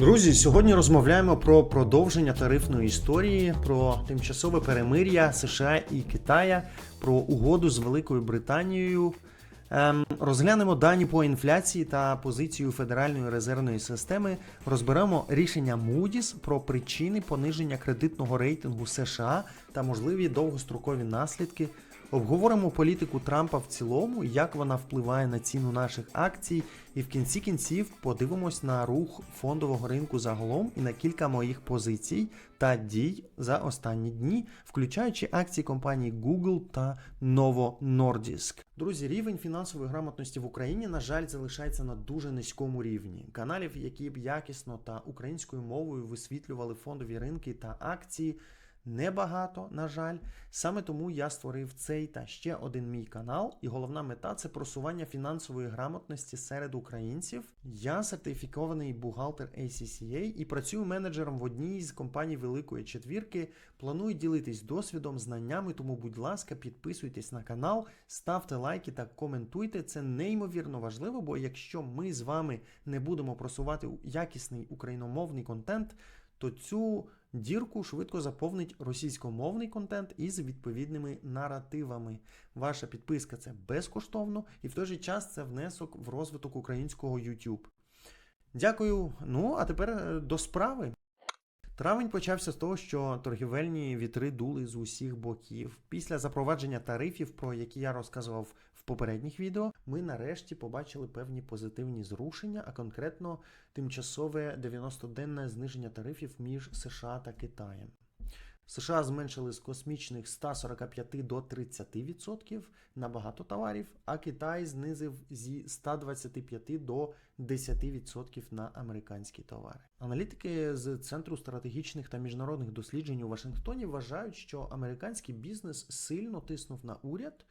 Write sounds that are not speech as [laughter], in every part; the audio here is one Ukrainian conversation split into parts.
Друзі, сьогодні розмовляємо про продовження тарифної історії, про тимчасове перемир'я США і Китая, про угоду з Великою Британією. Ем, розглянемо дані по інфляції та позицію Федеральної резервної системи. Розберемо рішення Moody's про причини пониження кредитного рейтингу США та можливі довгострокові наслідки. Обговоримо політику Трампа в цілому, як вона впливає на ціну наших акцій, і в кінці кінців подивимось на рух фондового ринку загалом і на кілька моїх позицій та дій за останні дні, включаючи акції компаній Google та Novo Nordisk. Друзі, рівень фінансової грамотності в Україні, на жаль, залишається на дуже низькому рівні. Каналів, які б якісно та українською мовою висвітлювали фондові ринки та акції. Небагато, на жаль. Саме тому я створив цей та ще один мій канал, і головна мета це просування фінансової грамотності серед українців. Я сертифікований бухгалтер ACCA і працюю менеджером в одній з компаній Великої Четвірки. Планую ділитись досвідом, знаннями, тому, будь ласка, підписуйтесь на канал, ставте лайки та коментуйте. Це неймовірно важливо, бо якщо ми з вами не будемо просувати якісний україномовний контент, то цю дірку швидко заповнить російськомовний контент із відповідними наративами. Ваша підписка це безкоштовно і в той же час це внесок в розвиток українського YouTube. Дякую. Ну, а тепер е, до справи. Травень почався з того, що торгівельні вітри дули з усіх боків. Після запровадження тарифів, про які я розказував попередніх відео, ми нарешті побачили певні позитивні зрушення, а конкретно тимчасове 90-денне зниження тарифів між США та Китаєм. США зменшили з космічних 145 до 30% на багато товарів, а Китай знизив зі 125 до 10% на американські товари. Аналітики з Центру стратегічних та міжнародних досліджень у Вашингтоні вважають, що американський бізнес сильно тиснув на уряд.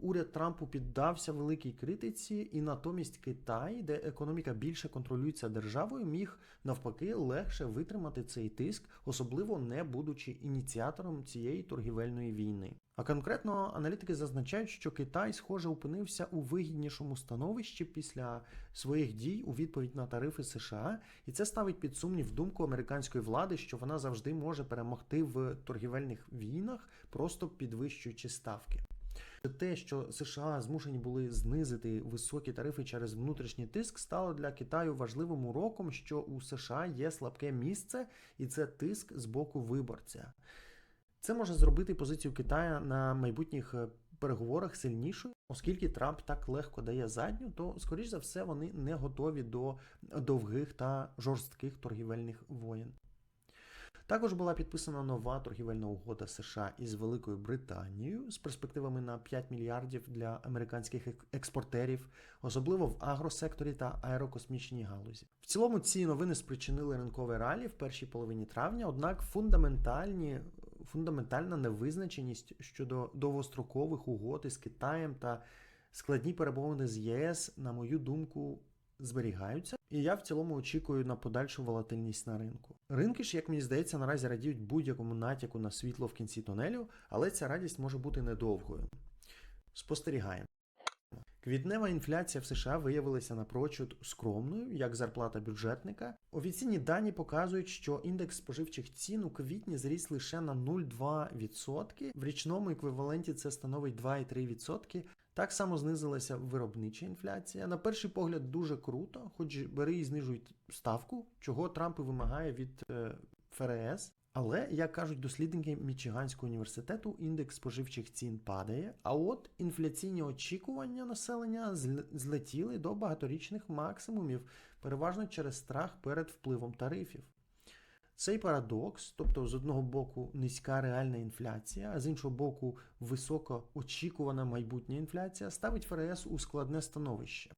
Уряд Трампу піддався великій критиці, і натомість Китай, де економіка більше контролюється державою, міг навпаки легше витримати цей тиск, особливо не будучи ініціатором цієї торгівельної війни. А конкретно аналітики зазначають, що Китай, схоже, опинився у вигіднішому становищі після своїх дій у відповідь на тарифи США, і це ставить під сумнів думку американської влади, що вона завжди може перемогти в торгівельних війнах, просто підвищуючи ставки. Те, що США змушені були знизити високі тарифи через внутрішній тиск, стало для Китаю важливим уроком, що у США є слабке місце, і це тиск з боку виборця. Це може зробити позицію Китая на майбутніх е, переговорах сильнішою, оскільки Трамп так легко дає задню, то скоріш за все вони не готові до довгих та жорстких торгівельних воєн. Також була підписана нова торгівельна угода США із Великою Британією з перспективами на 5 мільярдів для американських експортерів, особливо в агросекторі та аерокосмічній галузі. В цілому ці новини спричинили ринкове ралі в першій половині травня, однак фундаментальні. Фундаментальна невизначеність щодо довгострокових угод із Китаєм та складні перемовини з ЄС, на мою думку, зберігаються, і я в цілому очікую на подальшу волатильність на ринку. Ринки ж, як мені здається, наразі радіють будь-якому натяку на світло в кінці тунелю, але ця радість може бути недовгою. Спостерігаємо. Квітнева інфляція в США виявилася напрочуд скромною, як зарплата бюджетника. Офіційні дані показують, що індекс споживчих цін у квітні зріс лише на 0,2%. В річному еквіваленті це становить 2,3%. Так само знизилася виробнича інфляція. На перший погляд, дуже круто, хоч бери і знижують ставку, чого Трамп і вимагає від е, ФРС. Але, як кажуть дослідники Мічиганського університету, індекс споживчих цін падає. А от інфляційні очікування населення злетіли до багаторічних максимумів, переважно через страх перед впливом тарифів. Цей парадокс, тобто з одного боку низька реальна інфляція, а з іншого боку, високо очікувана майбутня інфляція, ставить ФРС у складне становище.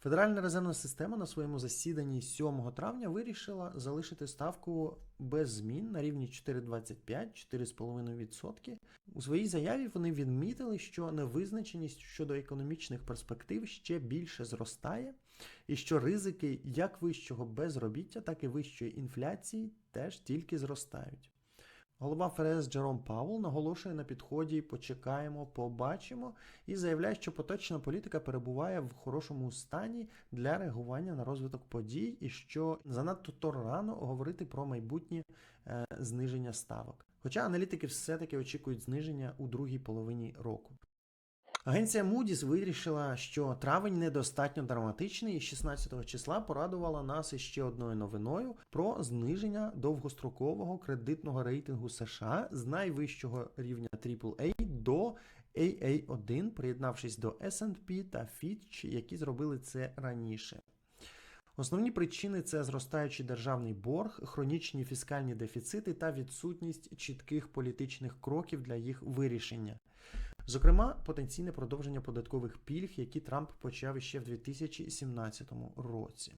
Федеральна резервна система на своєму засіданні 7 травня вирішила залишити ставку без змін на рівні 4,25-4,5%. У своїй заяві вони відмітили, що невизначеність щодо економічних перспектив ще більше зростає, і що ризики як вищого безробіття, так і вищої інфляції теж тільки зростають. Голова ФРС Джером Паул наголошує на підході почекаємо, побачимо і заявляє, що поточна політика перебуває в хорошому стані для реагування на розвиток подій, і що занадто то рано говорити про майбутнє е, зниження ставок. Хоча аналітики все-таки очікують зниження у другій половині року. Агенція Moody's вирішила, що травень недостатньо драматичний і 16 числа порадувала нас іще одною новиною про зниження довгострокового кредитного рейтингу США з найвищого рівня AAA до AA1, приєднавшись до S&P та Fitch, які зробили це раніше. Основні причини це зростаючий державний борг, хронічні фіскальні дефіцити та відсутність чітких політичних кроків для їх вирішення. Зокрема, потенційне продовження податкових пільг, які Трамп почав іще в 2017 році.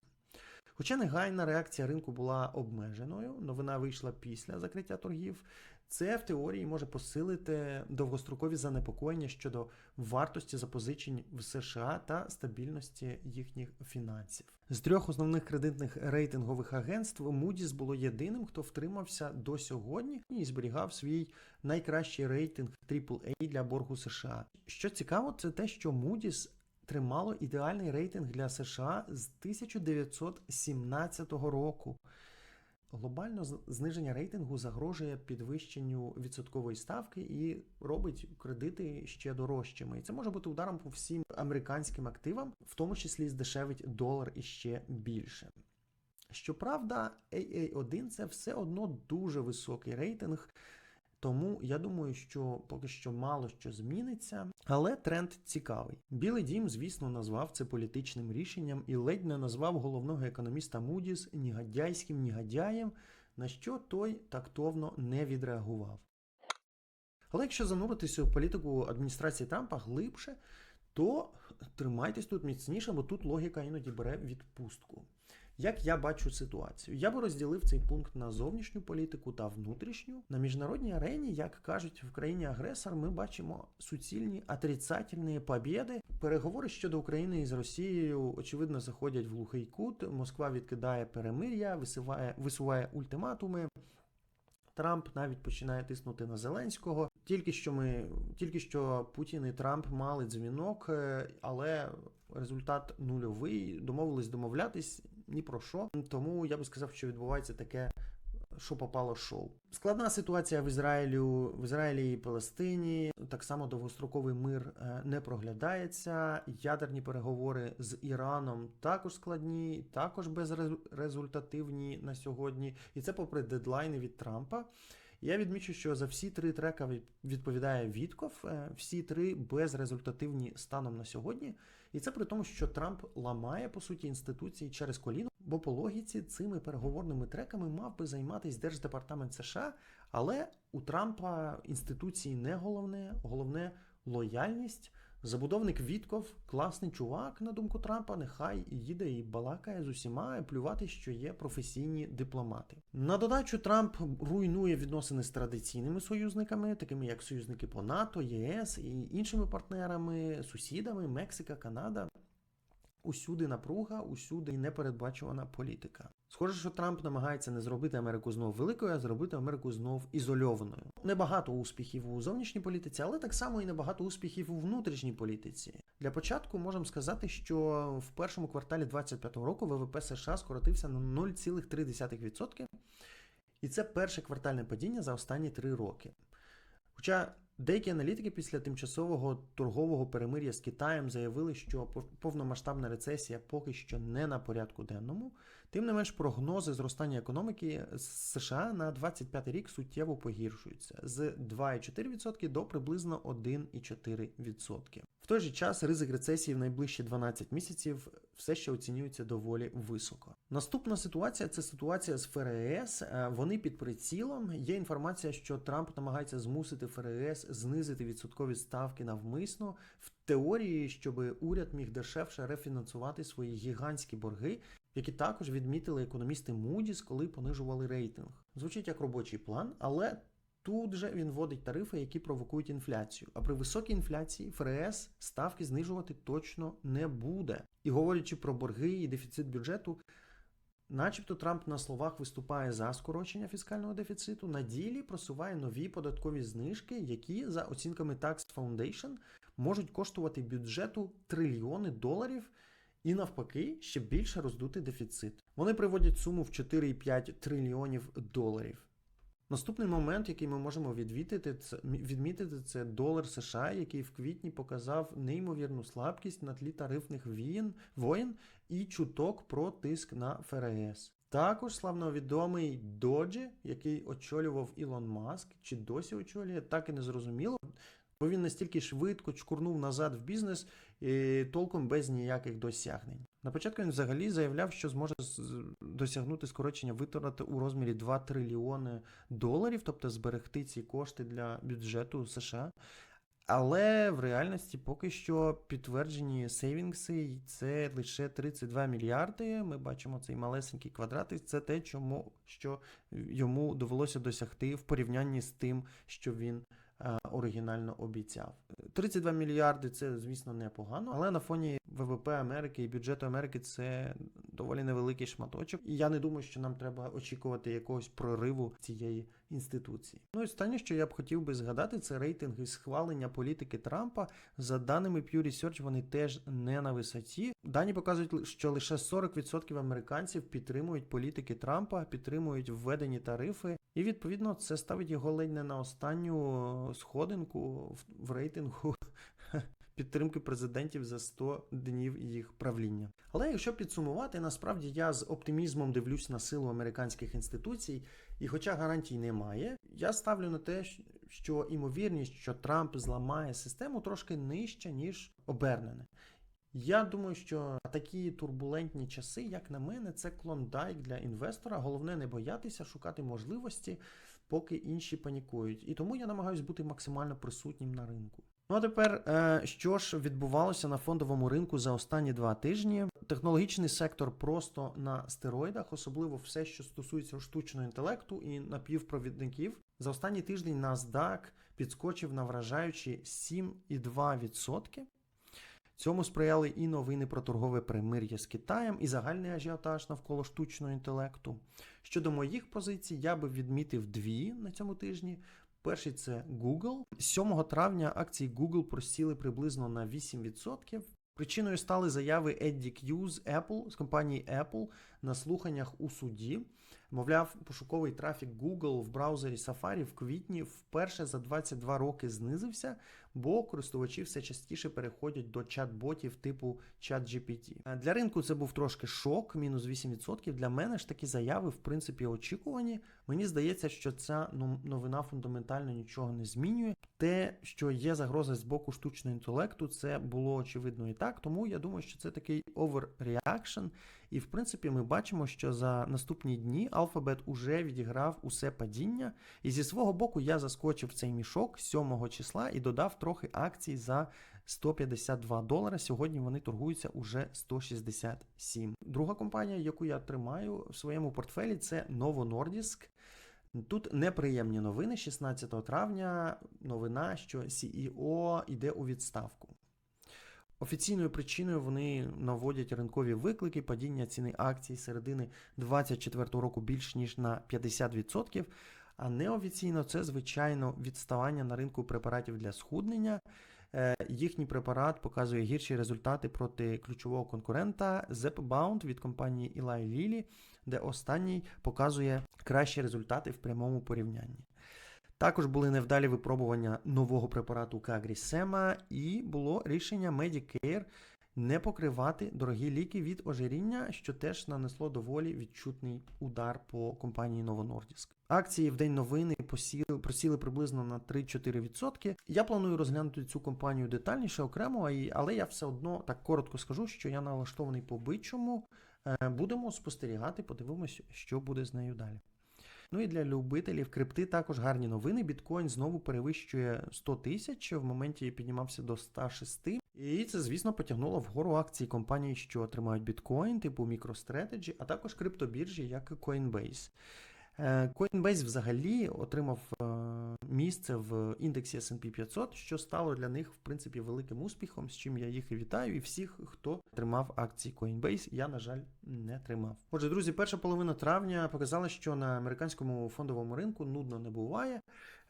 Хоча негайна реакція ринку була обмеженою, новина вийшла після закриття торгів. Це в теорії може посилити довгострокові занепокоєння щодо вартості запозичень в США та стабільності їхніх фінансів. З трьох основних кредитних рейтингових агентств Moody's було єдиним, хто втримався до сьогодні і зберігав свій найкращий рейтинг AAA для боргу США. Що цікаво, це те, що Moody's тримало ідеальний рейтинг для США з 1917 року. Глобально зниження рейтингу загрожує підвищенню відсоткової ставки і робить кредити ще дорожчими. І це може бути ударом по всім американським активам, в тому числі здешевить долар іще більше. Щоправда, AA1 це все одно дуже високий рейтинг. Тому я думаю, що поки що мало що зміниться, але тренд цікавий. Білий дім, звісно, назвав це політичним рішенням і ледь не назвав головного економіста Moody's нігадяйським нігадяєм, на що той тактовно не відреагував. Але якщо зануритися у політику адміністрації Трампа глибше, то тримайтесь тут міцніше, бо тут логіка іноді бере відпустку. Як я бачу ситуацію? Я би розділив цей пункт на зовнішню політику та внутрішню. На міжнародній арені, як кажуть в країні агресор, ми бачимо суцільні отрицательні побєди. Переговори щодо України із Росією очевидно заходять в глухий кут. Москва відкидає перемир'я, висуває, висуває ультиматуми. Трамп навіть починає тиснути на Зеленського. Тільки що ми, тільки що Путін і Трамп мали дзвінок, е, але результат нульовий. Домовились домовлятись ні про що. Тому я би сказав, що відбувається таке. Що попало шоу. Складна ситуація в Ізраїлю, в Ізраїлі і Палестині. Так само довгостроковий мир е, не проглядається. Ядерні переговори з Іраном також складні, також безрезультативні на сьогодні. І це попри дедлайни від Трампа. Я відмічу, що за всі три трека відповідає Вітков, е, всі три безрезультативні станом на сьогодні. І це при тому, що Трамп ламає по суті інституції через коліно, бо по логіці цими переговорними треками мав би займатися Держдепартамент США, але у Трампа інституції не головне, головне лояльність. Забудовник Вітков класний чувак, на думку Трампа, нехай їде і балакає з усіма, і плювати, що є професійні дипломати. На додачу Трамп руйнує відносини з традиційними союзниками, такими як союзники по НАТО, ЄС і іншими партнерами, сусідами, Мексика, Канада. Усюди напруга, усюди непередбачувана політика. Схоже, що Трамп намагається не зробити Америку знов великою, а зробити Америку знов ізольованою. Небагато успіхів у зовнішній політиці, але так само і небагато успіхів у внутрішній політиці. Для початку можемо сказати, що в першому кварталі 2025 року ВВП США скоротився на 0,3%, і це перше квартальне падіння за останні три роки. Хоча деякі аналітики після тимчасового торгового перемир'я з Китаєм заявили, що повномасштабна рецесія поки що не на порядку денному, тим не менш прогнози зростання економіки США на 25 рік суттєво погіршуються з 2,4% до приблизно 1,4%. В той же час ризик рецесії в найближчі 12 місяців все ще оцінюється доволі високо. Наступна ситуація це ситуація з ФРС. Е, Вони під прицілом. Є інформація, що Трамп намагається змусити ФРС знизити відсоткові ставки навмисно в теорії, щоб уряд міг дешевше рефінансувати свої гігантські борги, які також відмітили економісти Moody's, коли понижували рейтинг. Звучить як робочий план, але Тут же він вводить тарифи, які провокують інфляцію. А при високій інфляції ФРС ставки знижувати точно не буде. І говорячи про борги і дефіцит бюджету, Начебто Трамп на словах виступає за скорочення фіскального дефіциту, на ділі просуває нові податкові знижки, які, за оцінками Tax Foundation, можуть коштувати бюджету трильйони доларів і навпаки ще більше роздути дефіцит. Вони приводять суму в 4,5 трильйонів доларів. Наступний момент, який ми можемо відвідати, це, відмітити, це долар США, який в квітні показав неймовірну слабкість на тлі тарифних війн, воєн і чуток про тиск на ФРС. Також славновідомий Доджі, який очолював Ілон Маск, чи досі очолює, так і не зрозуміло. Бо він настільки швидко чкурнув назад в бізнес, і толком без ніяких досягнень. На початку він взагалі заявляв, що зможе досягнути скорочення витрат у розмірі 2 трильйони доларів, тобто зберегти ці кошти для бюджету США. Але в реальності поки що підтверджені сейвінгси, і це лише 32 мільярди. Ми бачимо цей малесенький квадратик. Це те, чому що йому довелося досягти в порівнянні з тим, що він оригінально обіцяв. 32 мільярди це, звісно, непогано, але на фоні ВВП Америки і бюджету Америки це доволі невеликий шматочок. І я не думаю, що нам треба очікувати якогось прориву цієї інституції. Ну і останнє, що я б хотів би згадати, це рейтинги схвалення політики Трампа. За даними Pew Research, вони теж не на висоті. Дані показують, що лише 40% американців підтримують політики Трампа, підтримують введені тарифи. І відповідно це ставить його ледь не на останню сходинку в- в рейтингу [laughs] підтримки президентів за 100 днів їх правління. Але якщо підсумувати, насправді я з оптимізмом дивлюсь на силу американських інституцій, і хоча гарантій немає, я ставлю на те, що імовірність, що Трамп зламає систему, трошки нижча, ніж обернене. Я думаю, що такі турбулентні часи, як на мене, це клондайк для інвестора. Головне не боятися шукати можливості, поки інші панікують. І тому я намагаюся бути максимально присутнім на ринку. Ну а тепер, е, що ж відбувалося на фондовому ринку за останні два тижні? Технологічний сектор просто на стероїдах, особливо все, що стосується штучного інтелекту і напівпровідників. За останній тиждень NASDAQ підскочив на вражаючі 7,2%. Цьому сприяли і новини про торгове примир'я з Китаєм, і загальний ажіотаж навколо штучного інтелекту. Щодо моїх позицій, я би відмітив дві на цьому тижні. Перший це Google. 7 травня акції Google просіли приблизно на 8%. Причиною стали заяви Едді К'ю з Apple, з компанії Apple на слуханнях у суді. Мовляв, пошуковий трафік Google в браузері Safari в квітні вперше за 22 роки знизився, бо користувачі все частіше переходять до чат-ботів типу ChatGPT. Для ринку це був трошки шок, мінус 8%. Для мене ж такі заяви, в принципі, очікувані. Мені здається, що ця новина фундаментально нічого не змінює. Те, що є загроза з боку штучного інтелекту, це було очевидно і так. Тому я думаю, що це такий overreaction. І в принципі, ми бачимо, що за наступні дні Alphabet уже відіграв усе падіння. І зі свого боку я заскочив цей мішок 7 числа і додав трохи акцій за 152 долара. Сьогодні вони торгуються уже 167. Друга компанія, яку я тримаю в своєму портфелі, це Nordisk. Тут неприємні новини. 16 травня новина, що CEO йде у відставку. Офіційною причиною вони наводять ринкові виклики, падіння ціни акцій середини 2024 року більш ніж на 50%. А неофіційно це, звичайно, відставання на ринку препаратів для схуднення. Е, Їхній препарат показує гірші результати проти ключового конкурента Zepbound від компанії Eli Lilly, де останній показує кращі результати в прямому порівнянні. Також були невдалі випробування нового препарату Кагрісема, і було рішення Medicare не покривати дорогі ліки від ожиріння, що теж нанесло доволі відчутний удар по компанії Nordisk. Акції в день новини посіли, просіли приблизно на 3-4%. Я планую розглянути цю компанію детальніше окремо, але я все одно так коротко скажу, що я налаштований по бичому. Е, Будемо спостерігати, подивимось, що буде з нею далі. Ну і для любителів крипти також гарні новини. Біткоін знову перевищує 100 тисяч. В моменті піднімався до 106. І це, звісно, потягнуло вгору акції компаній, що тримають біткоін, типу MicroStrategy, а також криптобіржі, як Coinbase. Е, Coinbase взагалі отримав е, місце в індексі S&P 500, що стало для них, в принципі, великим успіхом, з чим я їх і вітаю, і всіх, хто тримав акції Coinbase. Я, на жаль, не тримав. Отже, друзі, перша половина травня показала, що на американському фондовому ринку нудно не буває.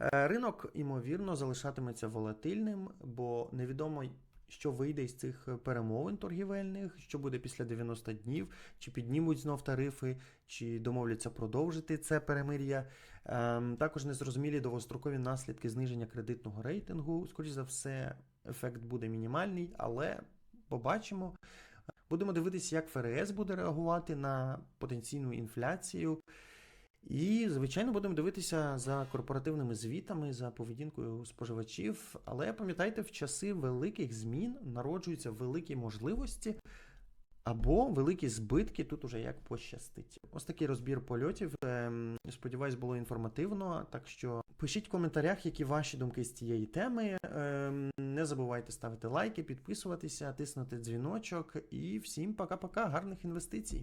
Е, Ринок, ймовірно, залишатиметься волатильним, бо невідомо. Що вийде із цих перемовин торгівельних, що буде після 90 днів, чи піднімуть знов тарифи, чи домовляться продовжити це перемир'я. Ем, також незрозумілі довгострокові наслідки зниження кредитного рейтингу. Скоріше за все, ефект буде мінімальний, але побачимо. Будемо дивитися, як ФРС буде реагувати на потенційну інфляцію. І, звичайно, будемо дивитися за корпоративними звітами, за поведінкою споживачів. Але пам'ятайте, в часи великих змін народжуються великі можливості або великі збитки, тут уже як пощастить. Ось такий розбір польотів. Ем, Сподіваюсь, було інформативно. Так що пишіть в коментарях, які ваші думки з цієї теми. Ем, Не забувайте ставити лайки, підписуватися, тиснути дзвіночок. І всім пока-пока, гарних інвестицій!